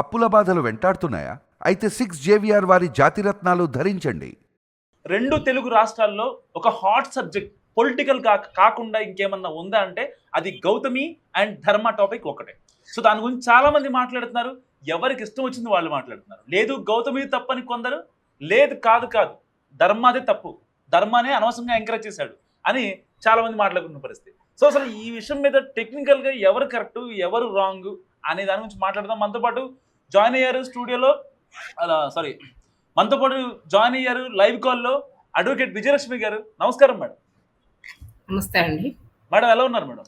అప్పుల బాధలు వెంటాడుతున్నాయా? అయితే సిక్స్ జేవిఆర్ వారి జాతిరత్నాలు ధరించండి. రెండు తెలుగు రాష్ట్రాల్లో ఒక హాట్ సబ్జెక్ట్ పొలిటికల్ కా కాకుండా ఇంకేమన్నా ఉందా అంటే అది గౌతమి అండ్ ధర్మ టాపిక్ ఒకటే. సో దాని గురించి చాలా మంది మాట్లాడుతున్నారు. ఎవరికి ఇష్టం వచ్చింది వాళ్ళు మాట్లాడుతున్నారు. లేదు గౌతమి తప్పని కొందరు లేదు కాదు కాదు ధర్మాదే తప్పు ధర్మానే అనవసరంగా ఎంకరేజ్ చేశాడు అని చాలా మంది మాట్లాడుకున్న పరిస్థితి. సో అసలు ఈ విషయం మీద టెక్నికల్గా ఎవరు కరెక్ట్ ఎవరు రాంగ్ అనే దాని గురించి మాట్లాడదాం. మనతో పాటు జాయిన్ అయ్యారు స్టూడియోలో అలా సారీ మనతో పాటు జాయిన్ అయ్యారు లైవ్ కాల్లో అడ్వకేట్ విజయలక్ష్మి గారు. నమస్కారం మేడం. నమస్తే అండి. మేడం ఎలా ఉన్నారు మేడం?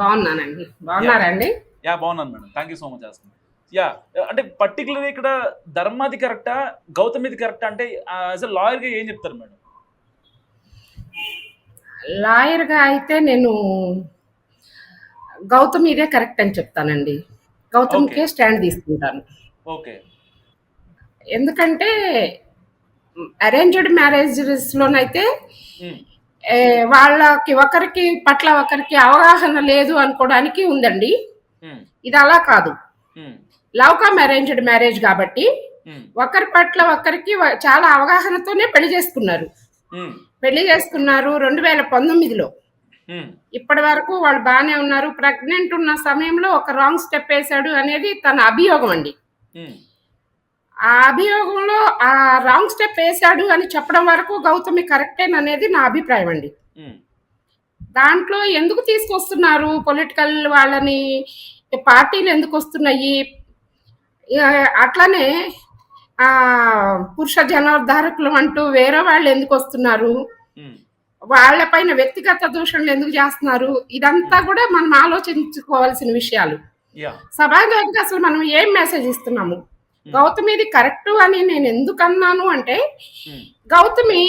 బాగున్నానండి. బాగున్నారండి యా. బాగున్నాను madam. Thank you so much చేస్తున్నాను యా అంటే పర్టికులర్ ఇక్కడ ధర్మాది కరెక్టా గౌతమిది కరెక్టా? అంటే యాజ్ అ లాయర్గా ఏం చెప్తారు మేడం? లాయర్గా అయితే నేను గౌతమ్ ఇదే కరెక్ట్ అని చెప్తానండి. గౌతమ్కే స్టాండ్ తీసుకుంటాను. ఓకే. ఎందుకంటే అరేంజ్డ్ మ్యారేజెస్లోనైతే వాళ్ళకి ఒకరికి పట్ల ఒకరికి అవగాహన లేదు అనుకోవడానికి ఉందండి. ఇది అలా కాదు. లవ్ కమ్ అరేంజ్డ్ మ్యారేజ్ కాబట్టి ఒకరి పట్ల ఒకరికి చాలా అవగాహనతోనే పెళ్ళి చేసుకున్నారు. పెళ్ళి చేసుకున్నారు రెండు వేల పంతొమ్మిదిలో. ఇప్పటి వరకు వాళ్ళు బాగానే ఉన్నారు. ప్రెగ్నెంట్ ఉన్న సమయంలో ఒక రాంగ్ స్టెప్ వేశాడు అనేది తన అభియోగం అండి. ఆ అభియోగంలో ఆ రాంగ్ స్టెప్ వేశాడు అని చెప్పడం వరకు గౌతమి కరెక్టేననేది నా అభిప్రాయం అండి. దాంట్లో ఎందుకు తీసుకొస్తున్నారు? పొలిటికల్ వాళ్ళని పార్టీలు ఎందుకు వస్తున్నాయి? అట్లనే ఆ పురుష జనోద్ధారకులు అంటూ వేరే వాళ్ళు ఎందుకు వస్తున్నారు? వాళ్ళపైన వ్యక్తిగత దూషణలు ఎందుకు చేస్తున్నారు? ఇదంతా కూడా మనం ఆలోచించుకోవాల్సిన విషయాలు. సమాజానికి అసలు మనం ఏం మెసేజ్ ఇస్తున్నాము? గౌతమి ఇది కరెక్ట్ అని నేను ఎందుకు అన్నాను అంటే గౌతమి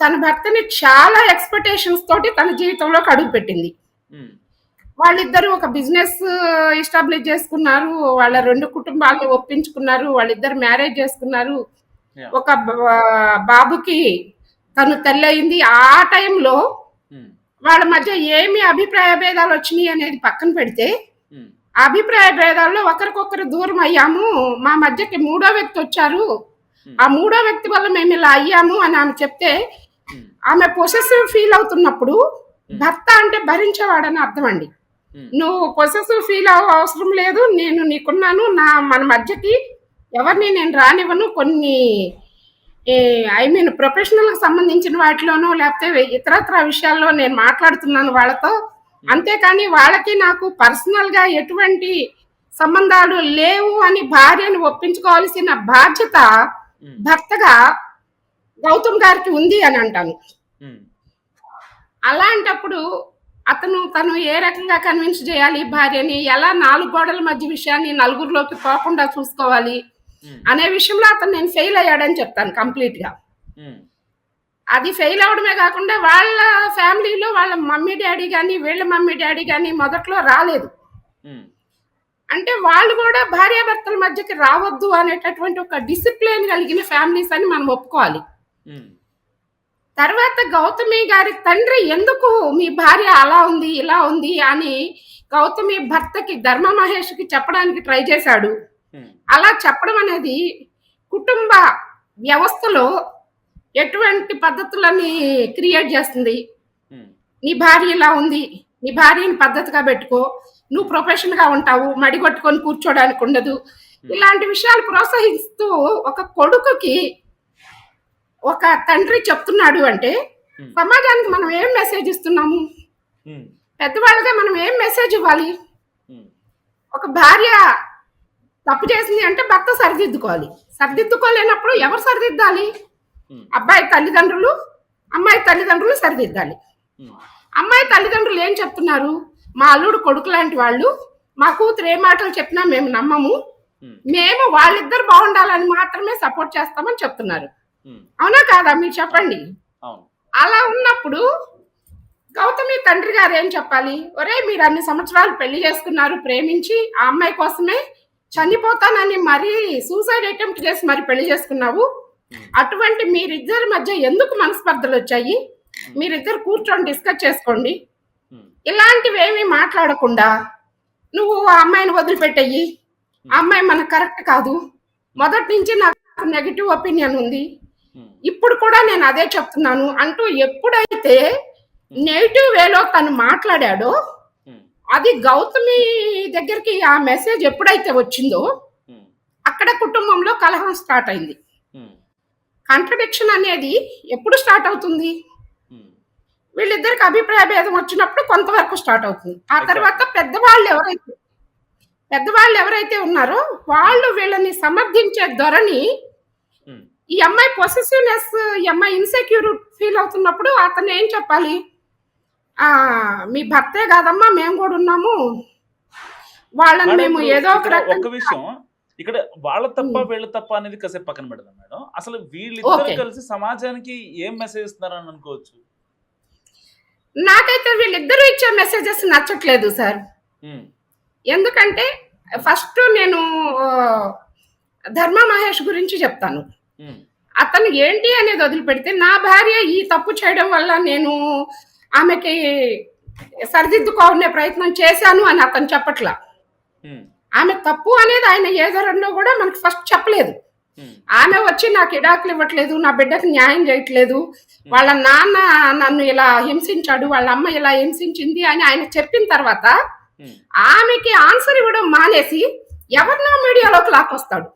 తన భర్తని చాలా ఎక్స్పెక్టేషన్స్ తోటి తన జీవితంలోకి అడుగు పెట్టింది. వాళ్ళిద్దరూ ఒక బిజినెస్ ఎస్టాబ్లిష్ చేసుకున్నారు. వాళ్ళ రెండు కుటుంబాలను ఒప్పించుకున్నారు. వాళ్ళిద్దరు మ్యారేజ్ చేసుకున్నారు. ఒక బాబుకి తను తెల్లయింది ఆ టైంలో వాళ్ళ మధ్య ఏమి అభిప్రాయ భేదాలు వచ్చినాయి అనేది పక్కన పెడితే అభిప్రాయ భేదాల్లో ఒకరికొకరు దూరం అయ్యాము. మా మధ్యకి మూడో వ్యక్తి వచ్చారు. ఆ మూడో వ్యక్తి వల్ల మేము ఇలా అయ్యాము అని ఆమె చెప్తే ఆమె పొసెసివ్ ఫీల్ అవుతున్నప్పుడు భర్త అంటే భరించేవాడని అర్థం అండి. నువ్వు పొసెసివ్ ఫీల్ అవ అవసరం లేదు. నేను నీకున్నాను. నా మన మధ్యకి ఎవరిని నేను రానివ్వను. కొన్ని ఐ మీన్ ప్రొఫెషనల్కి సంబంధించిన వాటిలోనూ లేకపోతే ఇతరత్ర విషయాల్లో నేను మాట్లాడుతున్నాను వాళ్ళతో. అంతేకాని వాళ్ళకి నాకు పర్సనల్గా ఎటువంటి సంబంధాలు లేవు అని భార్యను ఒప్పించుకోవాల్సిన బాధ్యత భర్తగా గౌతమ్ గారికి ఉంది అని అంటాను. అలాంటప్పుడు అతను తను ఏ రకంగా కన్విన్స్ చేయాలి భార్యని? ఎలా నాలుగు గోడల మధ్య విషయాన్ని నలుగురిలోకి పోకుండా చూసుకోవాలి? అనే విషయంలో అతను నేను ఫెయిల్ అయ్యాడని చెప్తాను కంప్లీట్గా. అది ఫెయిల్ అవడమే కాకుండా వాళ్ళ ఫ్యామిలీలో వాళ్ళ మమ్మీ డాడీ కానీ వీళ్ళ మమ్మీ డాడీ కానీ మొదట్లో రాలేదు. అంటే వాళ్ళు కూడా భార్యాభర్తల మధ్యకి రావద్దు అనేటటువంటి ఒక డిసిప్లిన్ కలిగిన ఫ్యామిలీస్ అని మనం ఒప్పుకోవాలి. తర్వాత గౌతమి గారి తండ్రి ఎందుకు మీ భార్య అలా ఉంది ఇలా ఉంది అని గౌతమి భర్తకి ధర్మ మహేష్కి చెప్పడానికి ట్రై చేశాడు? అలా చెప్పడం అనేది కుటుంబ వ్యవస్థలో ఎటువంటి పద్ధతులని క్రియేట్ చేస్తుంది? నీ భార్య ఇలా ఉంది నీ భార్యని పద్ధతిగా పెట్టుకో నువ్వు ప్రొఫెషన్గా ఉంటావు మడి కొట్టుకొని కూర్చోడానికి ఉండదు. ఇలాంటి విషయాలు ప్రోత్సహిస్తూ ఒక కొడుకుకి ఒక తండ్రి చెప్తున్నాడు అంటే సమాజానికి మనం ఏం మెసేజ్ ఇస్తున్నాము? పెద్దవాళ్ళగా మనం ఏం మెసేజ్ ఇవ్వాలి? ఒక భార్య తప్పు చేసింది అంటే భర్త సరిదిద్దుకోవాలి. సరిదిద్దుకోలేనప్పుడు ఎవరు సరిదిద్దాలి? అబ్బాయి తల్లిదండ్రులు అమ్మాయి తల్లిదండ్రులు సరిదిద్దాలి. అమ్మాయి తల్లిదండ్రులు ఏం చెప్తున్నారు? మా అల్లుడు కొడుకు లాంటి వాళ్ళు మా కూతురు ఏ మాటలు చెప్పినా మేము నమ్మము. మేము వాళ్ళిద్దరు బాగుండాలని మాత్రమే సపోర్ట్ చేస్తామని చెప్తున్నారు. అవునా కాదా? మీరు చెప్పండి. అలా ఉన్నప్పుడు గౌతమి తండ్రి గారు ఏం చెప్పాలి? ఒరే మీరు అన్ని సంవత్సరాలు పెళ్ళి చేసుకున్నారు ప్రేమించి ఆ అమ్మాయి కోసమే చనిపోతానని మరీ సూసైడ్ అటెంప్ట్ చేసి మరి పెళ్ళి చేసుకున్నావు? అటువంటి మీరిద్దరి మధ్య ఎందుకు మనస్పర్ధలు వచ్చాయి? మీరిద్దరు కూర్చొని డిస్కస్ చేసుకోండి. ఇలాంటివి ఏమీ మాట్లాడకుండా నువ్వు ఆ అమ్మాయిని వదిలిపెట్టయ్యి ఆ అమ్మాయి మనకు కరెక్ట్ కాదు. మొదటి నుంచి నాకు నెగిటివ్ ఒపీనియన్ ఉంది. ఇప్పుడు కూడా నేను అదే చెప్తున్నాను. అంటూ ఎప్పుడైతే నెగిటివ్ వేలో తను మాట్లాడాడో అది గౌతమి దగ్గరికి ఆ మెసేజ్ ఎప్పుడైతే వచ్చిందో అక్కడ కుటుంబంలో కలహం స్టార్ట్ అయింది. కాంట్రడిక్షన్ అనేది ఎప్పుడు స్టార్ట్ అవుతుంది? వీళ్ళిద్దరికి అభిప్రాయ భేదం వచ్చినప్పుడు కొంతవరకు స్టార్ట్ అవుతుంది. ఆ తర్వాత పెద్దవాళ్ళు ఎవరైతే పెద్దవాళ్ళు ఎవరైతే ఉన్నారో వాళ్ళు వీళ్ళని సమర్థించే ధోరణి ఈ అమ్మాయి పొసెసివ్నెస్ ఈ అమ్మాయి ఇన్సెక్యూర్ ఫీల్ అవుతున్నప్పుడు అతను ఏం చెప్పాలి? మీ భర్తే కాదమ్మా మేము కూడా ఉన్నాము. వాళ్ళని మేము ఏదో ఒక ఒక్క విషయం ఇక్కడ వాళ్ళ తప్ప. వీళ్ళ తప్ప అనేది కాసేపు పక్కన పెడదాం మేడం. అసలు వీళ్ళిద్దరు. కలిసి సమాజానికి ఏం మెసేజ్ ఇస్తున్నారని అనుకోవచ్చు? నాకైతే వీళ్ళిద్దరూ ఇచ్చే మెసేజెస్ నచ్చట్లేదు సార్ ఎందుకంటే ఫస్ట్ నేను ధర్మ మహేష్ గురించి చెప్తాను. అతను ఏంటి అనేది వదిలిపెడితే నా భార్య ఈ తప్పు చేయడం వల్ల నేను ఆమెకి సరిదిద్దుకోనే ప్రయత్నం చేశాను అని అతను చెప్పట్లా. ఆమె తప్పు అనేది ఆయన ఏదరంలో కూడా మనకి ఫస్ట్ చెప్పలేదు. ఆమె వచ్చి నాకు ఇడాకులు ఇవ్వట్లేదు నా బిడ్డకు న్యాయం చేయట్లేదు. వాళ్ళ నాన్న నన్ను ఇలా హింసించాడు వాళ్ళ అమ్మ ఇలా హింసించింది అని ఆయన చెప్పిన తర్వాత ఆమెకి ఆన్సర్ ఇవ్వడం మానేసి ఎవరినో మీడియాలోకి లాక్కొస్తాడు.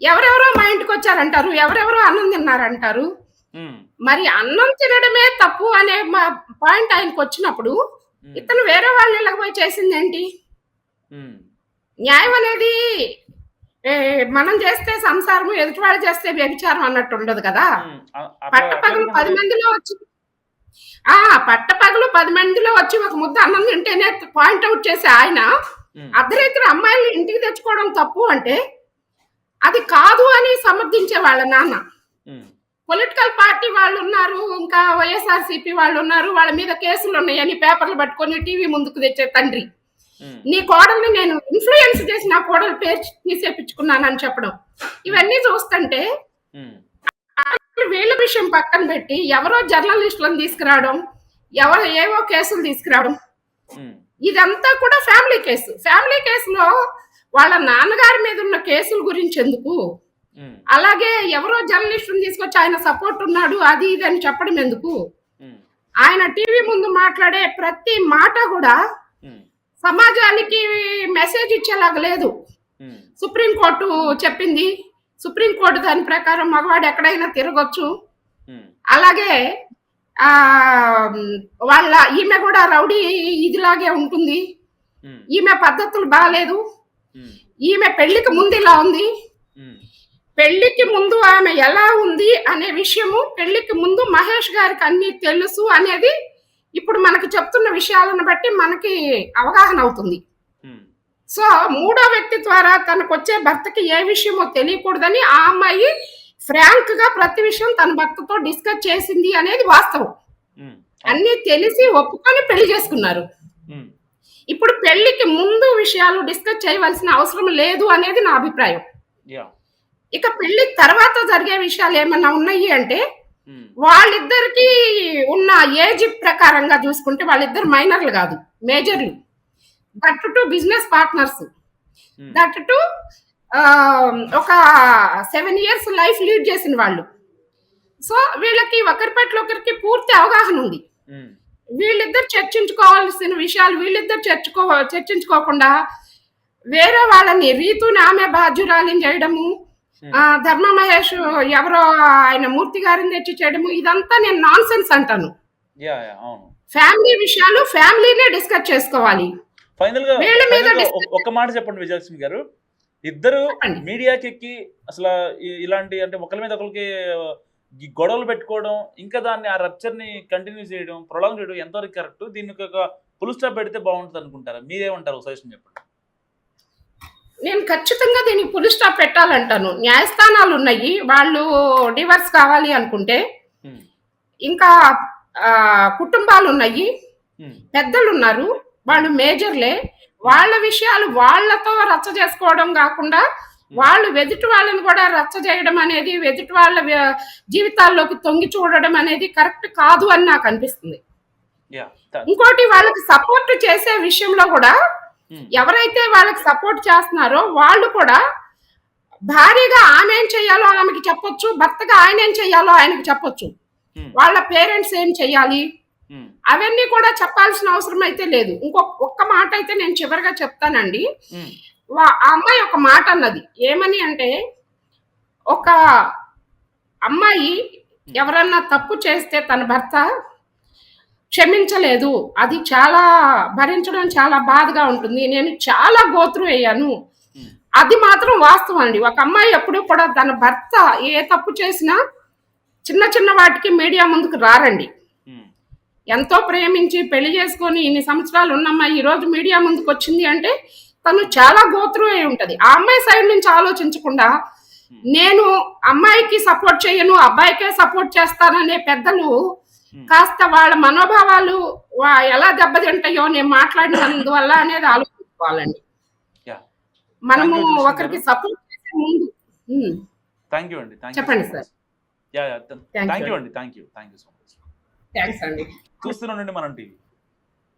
ఎవరెవరో మా ఇంటికి వచ్చారంటారు ఎవరెవరో అన్నం తిన్నారంటారు. మరి అన్నం తినడమే తప్పు అనే మా పాయింట్ ఆయనకు వచ్చినప్పుడు ఇతను వేరే వాళ్ళ ఇళ్ళకి పోయి చేసింది ఏంటి? ఉమ్, న్యాయం అనేది మనం చేస్తే సంసారం ఎదుటివాడు చేస్తే వ్యభిచారం అన్నట్టు ఉండదు కదా. పట్టపగలు పది మందిలో వచ్చి ఆ పట్టపగలు పది మందిలో వచ్చి ఒక ముద్ద అన్నం తింటేనే పాయింట్ అవుట్ చేసే ఆయన అర్ధరాత్రి అమ్మాయిల్ని ఇంటికి తెచ్చుకోవడం తప్పు అంటే అది కాదు అని సమర్థించే వాళ్ళ నాన్న. పొలిటికల్ పార్టీ వాళ్ళు ఉన్నారు ఇంకా వైఎస్ఆర్సీపీ వాళ్ళు ఉన్నారు వాళ్ళ మీద కేసులు ఉన్నాయని పేపర్లు పట్టుకొని టీవీ ముందుకు తెచ్చే తండ్రి. నీ కోడల్ని నేను ఇన్ఫ్లుయెన్స్ చేసి నా కోడలు పేరు తీసేపించుకున్నానని చెప్పడం. ఇవన్నీ చూస్తుంటే వీళ్ళ విషయం పక్కన పెట్టి ఎవరో జర్నలిస్టులను తీసుకురావడం ఎవరో ఏవో కేసులు తీసుకురావడం. ఇదంతా కూడా ఫ్యామిలీ కేసు. ఫ్యామిలీ కేసులో వాళ్ళ నాన్నగారి మీద ఉన్న కేసుల గురించి ఎందుకు? అలాగే ఎవరో జర్నలిస్టుని తీసుకొచ్చి ఆయన సపోర్ట్ ఉన్నాడు అది ఇది అని చెప్పడం ఎందుకు? ఆయన టీవీ ముందు మాట్లాడే ప్రతి మాట కూడా సమాజానికి మెసేజ్ ఇచ్చేలాగా లేదు. సుప్రీంకోర్టు చెప్పింది సుప్రీంకోర్టు దాని ప్రకారం మగవాడు ఎక్కడైనా తిరగొచ్చు. అలాగే ఆ వాళ్ళ ఈమె కూడా రౌడీ ఇదిలాగే ఉంటుంది. ఈమె పద్ధతులు బాగాలేదు ఈమె పెళ్ళికి ముందు ఇలా ఉంది. పెళ్ళికి ముందు ఆమె ఎలా ఉంది అనే విషయము పెళ్ళికి ముందు మహేష్ గారికి అన్ని తెలుసు అనేది ఇప్పుడు మనకి చెప్తున్న విషయాలను బట్టి మనకి అవగాహన అవుతుంది. సో మూడో వ్యక్తి ద్వారా తనకు వచ్చే భర్తకి ఏ విషయమో తెలియకూడదని ఆ అమ్మాయి ఫ్రాంక్గా ప్రతి విషయం తన భర్తతో డిస్కస్ చేసింది అనేది వాస్తవం. అన్ని తెలిసి ఒప్పుకొని పెళ్ళి చేసుకున్నారు. ఇప్పుడు పెళ్ళికి ముందు విషయాలు డిస్కస్ చేయవలసిన అవసరం లేదు అనేది నా అభిప్రాయం. ఇక పెళ్ళి తర్వాత జరిగే విషయాలు ఏమన్నా ఉన్నాయి అంటే వాళ్ళిద్దరికి ఉన్న ఏజ్ ప్రకారంగా చూసుకుంటే వాళ్ళిద్దరు మైనర్లు కాదు మేజర్లు. That too business partners. That too ఒక సెవెన్ ఇయర్స్ లైఫ్ లీడ్ చేసిన వాళ్ళు. సో వీళ్ళకి ఒకరి పట్ల ఒకరికి పూర్తి అవగాహన ఉంది. వీళ్ళిద్దరు చర్చించుకోవాల్సిన విషయాలు వీళ్ళిద్దరు చర్చుకో చర్చించుకోకుండా వేరే వాళ్ళని రీతుని ఆమె బాధ్యురాలిని చేయడము ధర్మ మహేష్ ఎవరో ఆయన మూర్తి గారిని తెచ్చి చేయడము ఇదంతా నేను నాన్ సెన్స్ అంటాను ఫ్యామిలీ విషయాలు ఫ్యామిలీనే డిస్కస్ చేసుకోవాలి. ఫైనల్గా వీళ్ళ మీద final గా discuss ఒ- ఒక్క మాట చెప్పండి విజయలక్ష్మి గారు. ఇద్దరు. మీడియాకి ఎక్కి అసలు ఇలాంటి అంటే ఒకరి మీద ఒకరికి గొడవలు పెట్టుకోవడం ఇంకా దాన్ని ఆ రప్చర్ని కంటిన్యూ చేయడం ప్రొలాంగ్ చేయడం ఎంతవరకు కరెక్ట్ దీనికి ఒక పుల్ స్టాప్ పెడితే బాగుంటుంది అనుకుంటారా మీరేమంటారు సజెషన్ చెప్పండి. నేను ఖచ్చితంగా దీనికి పులి స్టాప్ పెట్టాలంటాను. న్యాయస్థానాలు ఉన్నాయి. వాళ్ళు డివర్స్ కావాలి అనుకుంటే ఇంకా కుటుంబాలు ఉన్నాయి. పెద్దలు ఉన్నారు వాళ్ళు మేజర్లే. వాళ్ళ విషయాలు వాళ్ళతో రచ్చ చేసుకోవడం కాకుండా వాళ్ళు వెదుటి వాళ్ళని కూడా రచ్చ చేయడం అనేది వెదుటి వాళ్ళ జీవితాల్లోకి తొంగి చూడడం అనేది కరెక్ట్ కాదు అని నాకు అనిపిస్తుంది. ఇంకోటి వాళ్ళకి సపోర్ట్ చేసే విషయంలో కూడా ఎవరైతే వాళ్ళకి సపోర్ట్ చేస్తున్నారో వాళ్ళు కూడా భారీగా ఆమె ఏం చెయ్యాలో ఆమెకి చెప్పొచ్చు భర్తగా ఆయన ఏం చెయ్యాలో ఆయనకి చెప్పొచ్చు. ఉమ్, వాళ్ళ పేరెంట్స్ ఏం చెయ్యాలి ఉమ్, అవన్నీ కూడా చెప్పాల్సిన అవసరం అయితే లేదు. ఇంకొక ఒక్క మాట అయితే నేను చివరిగా చెప్తానండి. ఆ అమ్మాయి ఒక మాట అన్నది. ఏమని అంటే ఒక అమ్మాయి ఎవరన్నా తప్పు చేస్తే తన భర్త క్షమించలేదు. అది చాలా భరించడం చాలా బాధగా ఉంటుంది. నేను చాలా గోత్రు అయ్యాను. అది మాత్రం వాస్తవం అండి. ఒక అమ్మాయి ఎప్పుడు కూడా తన భర్త ఏ తప్పు చేసినా చిన్న చిన్న వాటికి మీడియా ముందుకు రారండి. ఎంతో ప్రేమించి పెళ్ళి చేసుకొని ఇన్ని సంవత్సరాలు ఉన్నమ్మాయి ఈ రోజు మీడియా ముందుకు వచ్చింది అంటే తను చాలా గోత్రు అయి ఉంటది. ఆ అమ్మాయి సైడ్ నుంచి ఆలోచించకుండా నేను అమ్మాయికి సపోర్ట్ చేయను అబ్బాయికే సపోర్ట్ చేస్తాననే పెద్దలు కాస్త వాళ్ళ మనోభావాలు ఎలా దెబ్బతింటాయో నేను మాట్లాడినందువల్ల అనేది ఆలోచించుకోవాలండి. మనము ఒకరికి. సపోర్ట్ చేసే ముందు. ఉమ్, థ్యాంక్ యూ అండి. థ్యాంక్ చెప్పండి సార్. Thank you. అండి. Thank you thank you so much thanks అండి. చూస్తున్నానండి మనం టీవీ.